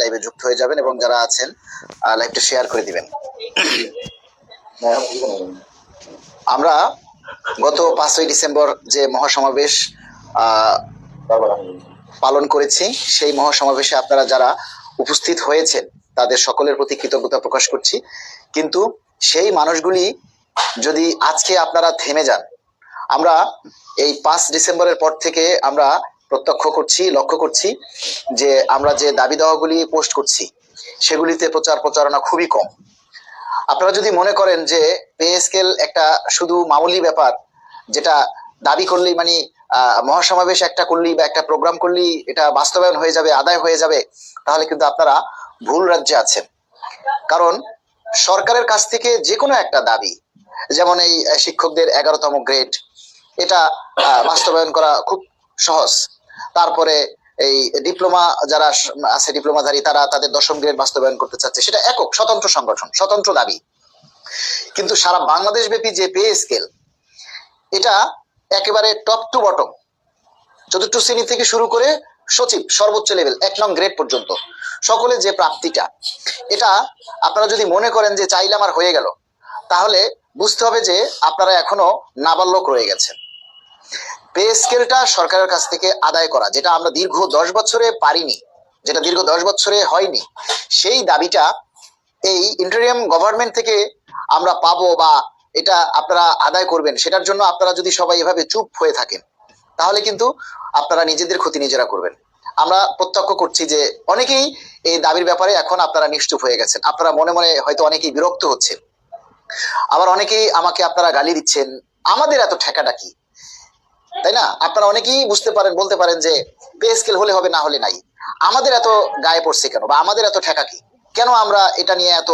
লাইভে যুক্ত হয়ে যাবেন এবং যারা আছেন লাইভটা শেয়ার করে দিবেন। আমরা গত পাঁচই ডিসেম্বর যে মহাসমাবেশ পালন করেছি, সেই মহাসমাবেশে আপনারা যারা উপস্থিত হয়েছেন, তাদের সকলের প্রতি কৃতজ্ঞতা প্রকাশ করছি। কিন্তু সেই মানুষগুলি যদি আজকে আপনারা থেমে যান, আমরা এই পাঁচ ডিসেম্বরের পর থেকে আমরা প্রত্যক্ষ করছি, লক্ষ্য করছি যে আমরা যে দাবি দাওয়াগুলি পোস্ট করছি, সেগুলিতে প্রচার প্রচারণা খুবই কম। আপনারা যদি মনে করেন যে পে স্কেল একটা শুধু মামুলি ব্যাপার, যেটা দাবি করলেই মানে মহাসমাবেশ একটা করলেই বা একটা প্রোগ্রাম করলেই এটা বাস্তবায়ন হয়ে যাবে, আদায় হয়ে যাবে, তাহলে কিন্তু আপনারা ভুল রাজ্যে আছেন। কারণ সরকারের কাছ থেকে যে কোনো একটা দাবি, যেমন এই শিক্ষকদের এগারোতম গ্রেড, এটা বাস্তবায়ন করা খুব সহজ। তারপরে এই ডিপ্লোমা যারা আছে ডিপ্লোমাধারী তারা তাদের দশম গ্রেড বাস্তবায়ন করতে চাচ্ছে। সেটা একক, স্বতন্ত্র সংগঠন, স্বতন্ত্র দাবি। কিন্তু সারা বাংলাদেশ ব্যাপী যে পে স্কেল এটা একেবারে টপ টু বটম চতুর্থ শ্রেণি থেকে শুরু করে সচিব, সর্বোচ্চ লেভেল এক নং গ্রেড পর্যন্ত, সকলে যে প্রাপ্তিটা, এটা আপনারা যদি মনে করেন যে চাইলে আমার হয়ে গেল, তাহলে বুঝতে হবে যে আপনারা এখনও নাবালক রয়ে গেছেন। পে স্কেলটা সরকারের কাছ থেকে আদায় করা, যেটা আমরা দীর্ঘ দশ বছরে পারিনি, যেটা দীর্ঘ দশ বছরে হয়নি, সেই দাবিটা এই ইন্টারিয়াম গভর্নমেন্ট থেকে আমরা পাবো বা এটা আপনারা আদায় করবেন, সেটার জন্য আপনারা যদি সবাই এভাবে চুপ হয়ে থাকেন, তাহলে কিন্তু আপনারা নিজেদের ক্ষতি নিজেরা করবেন। আমরা প্রত্যক্ষ করছি যে অনেকেই এই দাবির ব্যাপারে এখন আপনারা নিশ্চুপ হয়ে গেছেন, আপনারা মনে মনে হয়তো অনেকেই বিরক্ত হচ্ছেন। আবার অনেকেই আমাকে আপনারা গালি দিচ্ছেন, আমাদের এত ঠেকাটা কি? তাই না? আপনারা অনেকেই বুঝতে পারেন, বলতে পারেন যে পে স্কেল হলে হবে, না হলে নাই। আমাদের এত গায়ে পড়ছে কেন? বা আমাদের এত ঠেকা কি? কেন আমরা এটা নিয়ে এত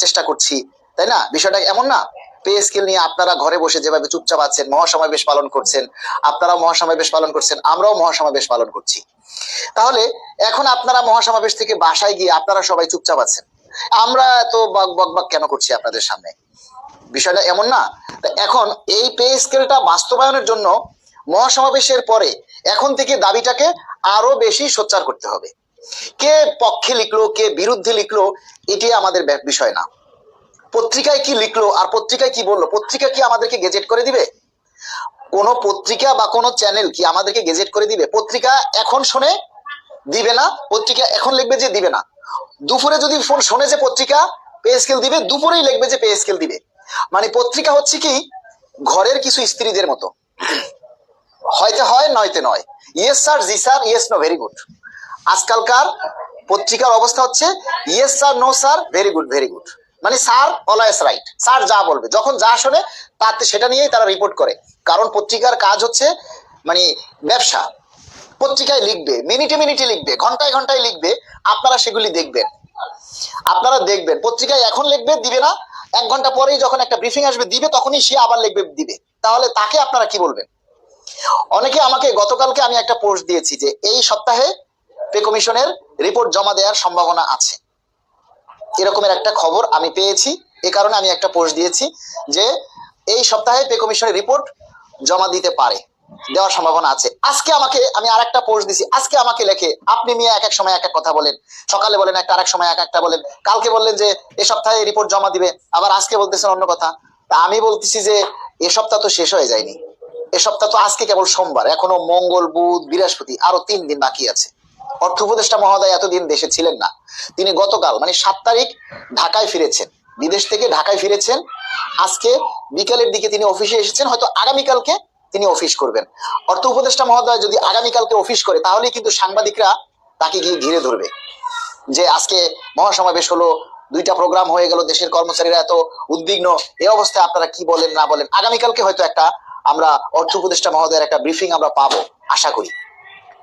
চেষ্টা করছি? তাই না? বিষয়টা এমন না। পে স্কেল নিয়ে আপনারা ঘরে বসে যেভাবে চুপচাপ আছেন, মহাসমাবেশ পালন করছেন, আপনারাও মহাসমাবেশ পালন করছেন, আমরাও মহাসমাবেশ পালন করছি। তাহলে এখন আপনারা মহাসমাবেশ থেকে বাসায় গিয়ে আপনারা সবাই চুপচাপ আছেন। আমরা এত বক বক বক কেন করছি আপনাদের সামনে? বিষয়টা এমন না। এখন এই পে স্কেলটা বাস্তবায়নের জন্য মহাসমাবেশের পরে এখন থেকে দাবিটাকে আরও বেশি সোচ্চার করতে হবে। কে পক্ষে লিখলো, কে বিরুদ্ধে লিখলো, এটি আমাদের বিষয় না। পত্রিকায় কি লিখলো আর পত্রিকায় কি বলল, পত্রিকা কি আমাদেরকে গেজেট করে দিবে? কোন পত্রিকা বা কোনো চ্যানেল কি আমাদেরকে গেজেট করে দিবে? পত্রিকা এখন শোনে দিবে না, পত্রিকা এখন লিখবে যে দিবে না। দুপুরে যদি ফোন শোনে যে পত্রিকা পে স্কেল দিবে, দুপুরেই লিখবে যে পে স্কেল দিবে। মানে পত্রিকা হচ্ছে কি, ঘরের কিছু স্ত্রীদের মতো। হয়তো হয়, নয়তো নয়। ইয়েস স্যার জি sir yes no very good আজকালকার পত্রিকার অবস্থা হচ্ছে yes sir no sir very good very good মানে স্যার অলওয়েজ রাইট স্যার যা বলবে, যখন যা শোনে, তাতে সেটা নিয়েই তারা রিপোর্ট করে। কারণ পত্রিকার কাজ হচ্ছে মানে ব্যবসা। পত্রিকায় লিখবে মিনিটে মিনিটে লিখবে, ঘন্টায় ঘন্টায় লিখবে, আপনারা সেগুলি দেখবেন। আপনারা দেখবেন, পত্রিকায় এখন লিখবে, দিবে না। এক ঘণ্টা পরেই যখন একটা ব্রিফিং আসবে, দিবে, তখনই সে আবার লিখবে, দিবে। তাহলে তাকে আপনারা কি বলবেন? অনেকে আমাকে, গতকালকে আমি একটা পোস্ট দিয়েছি যে এই সপ্তাহে পে কমিশনের রিপোর্ট জমা দেওয়ার সম্ভাবনা আছে। এরকমের একটা খবর আমি পেয়েছি। এ কারণে আমি একটা পোস্ট দিয়েছি যে এই সপ্তাহে পে কমিশনের রিপোর্ট জমা দিতে পারে, দেওয়ার সম্ভাবনা আছে। আজকে আমাকে, আমি আর একটা পোস্ট দিছি। আজকে আমাকে লেখে, আপনি মিয়া এক এক সময় এক এক কথা বলেন। সকালে বলেন একটা, আরেক সময় এক একটা বলেন। কালকে বললেন যে এ সপ্তাহে রিপোর্ট জমা দিবে, আবার আজকে বলতেছেন অন্য কথা। তা আমি বলতেছি যে এ সপ্তাহ তো শেষ হয়ে যায়নি। এ সপ্তাহ তো আজকে কেবল সোমবার, এখনও মঙ্গল, বুধ, বৃহস্পতি আরও তিন দিন বাকি আছে। অর্থ উপদেষ্টা মহোদয় এতদিন দেশে ছিলেন না। তিনি গতকাল মানে সাত তারিখ, ঢাকায় ফিরেছেন। বিদেশ থেকে ঢাকায় ফিরেছেন। আজকে বিকালের দিকে তিনি অফিসে এসেছেন, হয়তো আগামীকালকে তিনি অফিস করবেন। অর্থ উপদেষ্টা মহোদয় যদি আগামীকালকে অফিস করে তাহলে কিন্তু সাংবাদিকরা তাকে গিয়ে ঘিরে ধরবে। যে আজকে মহাসমাবেশ হলো, দুইটা প্রোগ্রাম হয়ে গেল, দেশের কর্মচারীরা এত উদ্বিগ্ন। এই অবস্থায় আপনারা কি বলেন, না বলেন? আগামীকালকে হয়তো একটা আমরা অর্থ উপদেষ্টা মহোদয়ের একটা ব্রিফিং আমরা পাবো, আশা করি।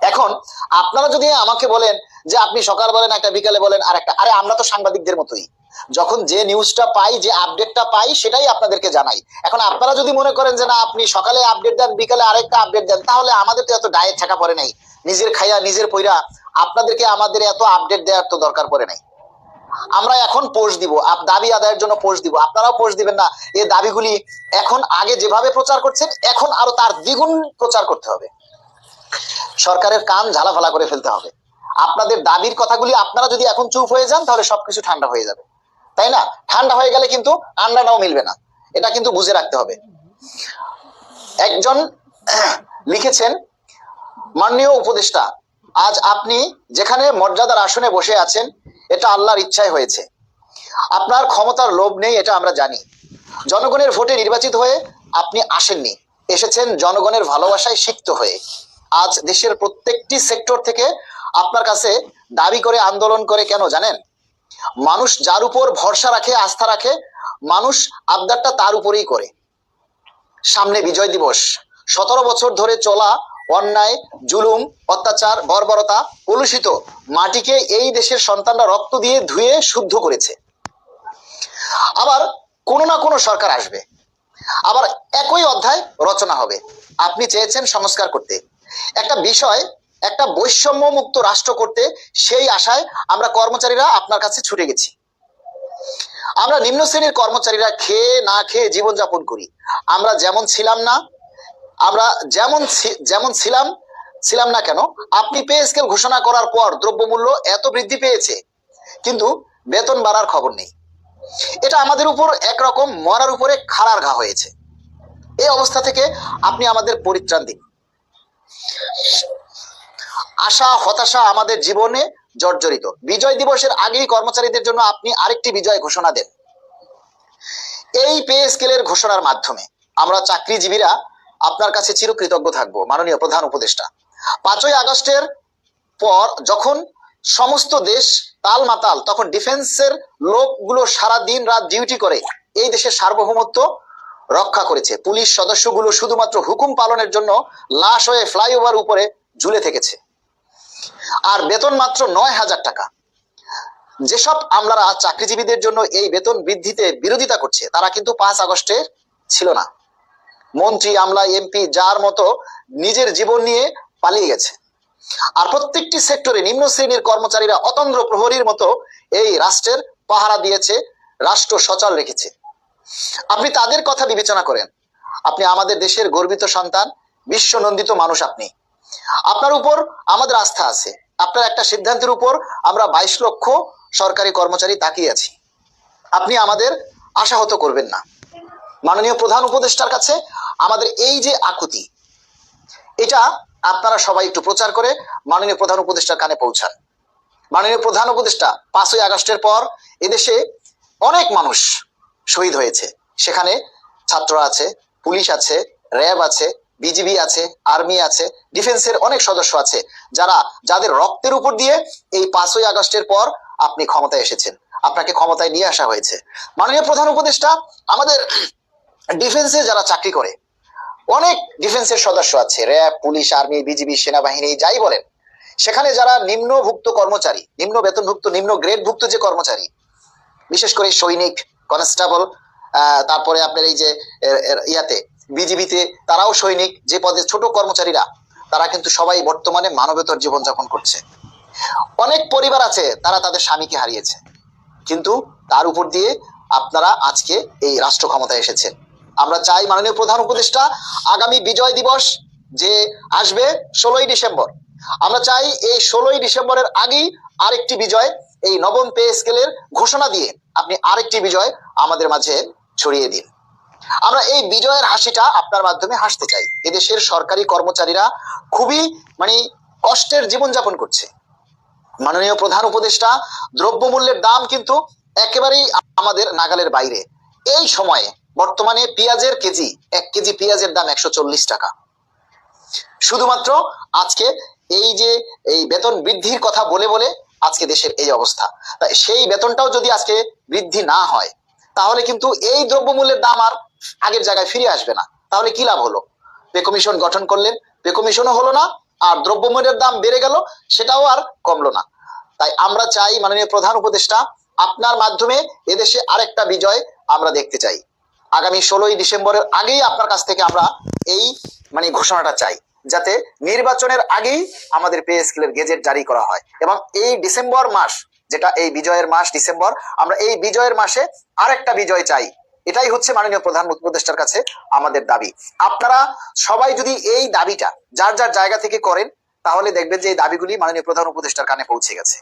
এখন, আপনারা যদি আমাকে বলেন যে আপনি সকাল বলেন, একটা বিকালে বলেন, আর একটা আরে, আমরা তো সাংবাদিকদের মতোই। যখন যে নিউজটা পাই, যে আপডেটটা পাই, সেটাই আপনাদেরকে জানাই। এখন আপনারা যদি মনে করেন যে না, আপনি সকালে আপডেট দেন, বিকালে আরেকটা আপডেট দেন, তাহলে আমাদের তো এত ডায়েট থাকা পড়ে নাই। নিজের খাইয়া, নিজের পইরা আপনাদেরকে আমাদের এত আপডেট দেওয়ার তো দরকার পড়ে নাই। আমরা এখন পোস্ট দিব। আপ- দাবি আদায়ের জন্য পোস্ট দিব। আপনারাও পোস্ট দিবেন না। এই দাবিগুলি এখন আগে যেভাবে প্রচার করছেন, এখন আরও তার দ্বিগুণ প্রচার করতে হবে। সরকারের কান ঝালাফালা করে ফেলতে হবে। আপনাদের দাবির কথাগুলি আপনারা যদি এখন চুপ হয়ে যান, তাহলে সবকিছু ঠান্ডা হয়ে যাবে। তাই না? ঠান্ডা হয়ে গেলে কিন্তু আন্ডাটাও মিলবে না। এটা কিন্তু বুঝে রাখতে হবে। একজন লিখেছেন, মাননীয় উপদেষ্টা আজ আপনি যেখানে মর্যাদার আসনে বসে আছেন, এটা আল্লাহর ইচ্ছায় হয়েছে। আপনার ক্ষমতার লোভ নেই, এটা আমরা জানি। জনগণের ভোটে নির্বাচিত হয়ে আপনি আসেননি। এসেছেন জনগণের ভালোবাসায় সিক্ত হয়ে। আজ দেশের প্রত্যেকটি সেক্টর থেকে আপনার কাছে দাবি করে, আন্দোলন করে কেন জানেন? মানুষ যার উপর ভরসা রাখে, আস্থা রাখে, মানুষ আবদারটা তার উপরেই করে। সামনে বিজয় দিবস। সতেরো বছর ধরে চলা অন্যায়, জুলুম, অত্যাচার, বর্বরতা কলুষিত। মাটিকে এই দেশের সন্তানরা রক্ত দিয়ে ধুয়ে শুদ্ধ করেছে। আবার কোনো না কোনো সরকার আসবে। আবার একই অধ্যায় রচনা হবে। আপনি চেয়েছেন সংস্কার করতে। একটা বিষয়, একটা বৈষম্য মুক্ত রাষ্ট্র করতে সেই আশায় আমরা কর্মচারীরা আপনার কাছে ছুটে গেছি। আমরা নিম্ন শ্রেণির কর্মচারীরা খেয়ে না খেয়ে জীবনযাপন করি। আমরা যেমন ছিলাম না আমরা যেমন যেমন ছিলাম ছিলাম না কেন, আপনি পে স্কেল ঘোষণা করার পর দ্রব্যমূল্য এত বৃদ্ধি পেয়েছে, কিন্তু বেতন বাড়ার খবর নেই। এটা আমাদের উপর একরকম মরার উপরে খাড়ার ঘা হয়েছে। এই অবস্থা থেকে আপনি আমাদের পরিত্রাণ দিন। আশা, হতাশা আমাদের জীবনে জর্জরিত। বিজয় দিবসের আগেই কর্মচারীদের জন্য আপনি আরেকটি বিজয় ঘোষণা দেন। এই পে স্কেলের ঘোষণার মাধ্যমে আমরা চাকরিজীবীরা আপনার কাছে চিরকৃতজ্ঞ থাকব, মাননীয় প্রধান উপদেষ্টা। পাঁচই আগস্টের পর যখন সমস্ত দেশ তাল মাতাল তখন ডিফেন্সের লোকগুলো সারা দিন রাত ডিউটি করে এই দেশের সার্বভৌমত্ব রক্ষা করেছে। পুলিশ সদস্যগুলো শুধুমাত্র হুকুম পালনের জন্য লাশ হয়ে ফ্লাইওভার উপরে ঝুলে থেকেছে। আর বেতন মাত্র নয় হাজার টাকা। যেসব আমলারা চাকরিজীবীদের জন্য এই বেতন বৃদ্ধিতে বিরোধিতা করছে, তারা কিন্তু পাঁচ আগস্টে ছিল না। মন্ত্রী, আমলা, এমপি, যার মতো নিজের জীবন নিয়ে পালিয়ে গেছে। আর প্রত্যেকটি সেক্টরে নিম্ন শ্রেণির কর্মচারীরা অতন্দ্র প্রহরীর মতো এই রাষ্ট্রের পাহারা দিয়েছে, রাষ্ট্র সচল রেখেছে। আপনি তাদের কথা বিবেচনা করেন। আপনি আমাদের দেশের গর্বিত সন্তান, বিশ্বনন্দিত মানুষ আপনি। আপনার উপর আমাদের আস্থা আছে। আপনার একটা সিদ্ধান্তের উপর আমরা বাইশ লক্ষ সরকারি কর্মচারী তাকিয়ে আছি। আপনি আমাদের আশাহত করবেন না। মাননীয় প্রধান উপদেষ্টার কাছে আমাদের এই যে আকুতি, এটা আপনারা সবাই একটু প্রচার করে মাননীয় প্রধান উপদেষ্টার কানে পৌঁছান। মাননীয় প্রধান উপদেষ্টা, পাঁচই আগস্টের পর এদেশে অনেক মানুষ শহীদ হয়েছে। সেখানে ছাত্র আছে, পুলিশ আছে, র্যাব আছে, বিজিবি আছে, আর্মি আছে, ডিফেন্সের অনেক সদস্য আছে, যারা যাদের রক্তের উপর দিয়ে এই পাঁচই আগস্টের পর আপনি ক্ষমতায় এসেছেন। আপনাকে ক্ষমতায় নিয়ে আসা হয়েছে। মাননীয় প্রধান উপদেষ্টা, আমাদের ডিফেন্সে যারা চাকরি করে, অনেক ডিফেন্সের সদস্য আছে র্যাব পুলিশ আর্মি বিজিবি সেনাবাহিনী, যাই বলেন, সেখানে যারা নিম্নভুক্ত কর্মচারী, নিম্ন বেতনভুক্ত, নিম্ন গ্রেডভুক্ত যে কর্মচারী, বিশেষ করে সৈনিক কনস্টেবল তারপরে আপনার এই যে ইয়াতে বিজিবিতে তারাও সৈনিক, যে পদে ছোট কর্মচারীরা, তারা কিন্তু সবাই বর্তমানে মানবেতর জীবনযাপন করছে। অনেক পরিবার আছে, তারা তাদের স্বামীকে হারিয়েছে, কিন্তু তার উপর দিয়ে আপনারা আজকে এই রাষ্ট্র ক্ষমতায় এসেছেন। আমরা চাই মাননীয় প্রধান উপদেষ্টা আগামী বিজয় দিবস যে আসবে ষোলোই ডিসেম্বর। আমরা চাই এই ষোলোই ডিসেম্বরের আগেই আরেকটি বিজয় এই নবম পে স্কেলের ঘোষণা দিয়ে আপনি আরেকটি বিজয় আমাদের মাঝে ছড়িয়ে দিন। আমরা এই বিজয়ের হাসিটা আপনার মাধ্যমে হাসতে চাই। এদেশের সরকারি কর্মচারীরা খুবই মানে কষ্টের জীবনযাপন করছে। মাননীয় প্রধান উপদেষ্টা, দ্রব্যমূল্যের দাম কিন্তু একেবারেই আমাদের নাগালের বাইরে। এই সময়ে বর্তমানে পেঁয়াজের কেজি, এক কেজি পেঁয়াজের দাম একশো চল্লিশ টাকা। শুধুমাত্র আজকে এই যে এই বেতন বৃদ্ধির কথা বলে বলে আজকে দেশের এই অবস্থা। সেই বেতনটাও যদি আজকে বৃদ্ধি না হয়, তাহলে কিন্তু এই দ্রব্যমূল্যের দাম আর আগের জায়গায় ফিরে আসবে না। তাহলে কি লাভ হলো? পে কমিশন গঠন করলেন, পে কমিশনও হলো না, আর দ্রব্যমূল্যের দাম বেড়ে গেল, সেটাও আর কমলো না। তাই আমরা চাই, মাননীয় প্রধান উপদেষ্টা, আপনার মাধ্যমে এদেশে আরেকটা বিজয় আমরা দেখতে চাই। আগামী ষোলোই ডিসেম্বরের আগেই আপনার কাছ থেকে আমরা এই মানে ঘোষণাটা চাই, যাতে নির্বাচনের আগেই আমাদের পে স্কেলের গেজেট জারি করা হয়। এবং এই ডিসেম্বর মাস, যেটা এই বিজয়ের মাস ডিসেম্বর, আমরা এই বিজয়ের মাসে আরেকটা বিজয় চাই। এটাই হচ্ছে মাননীয় প্রধান উপদেষ্টার কাছে আমাদের দাবি। আপনারা সবাই যদি এই দাবিটা যার যার জায়গা থেকে করেন, তাহলে দেখবেন যে এই দাবিগুলি মাননীয় প্রধান উপদেষ্টার কানে পৌঁছে গেছে।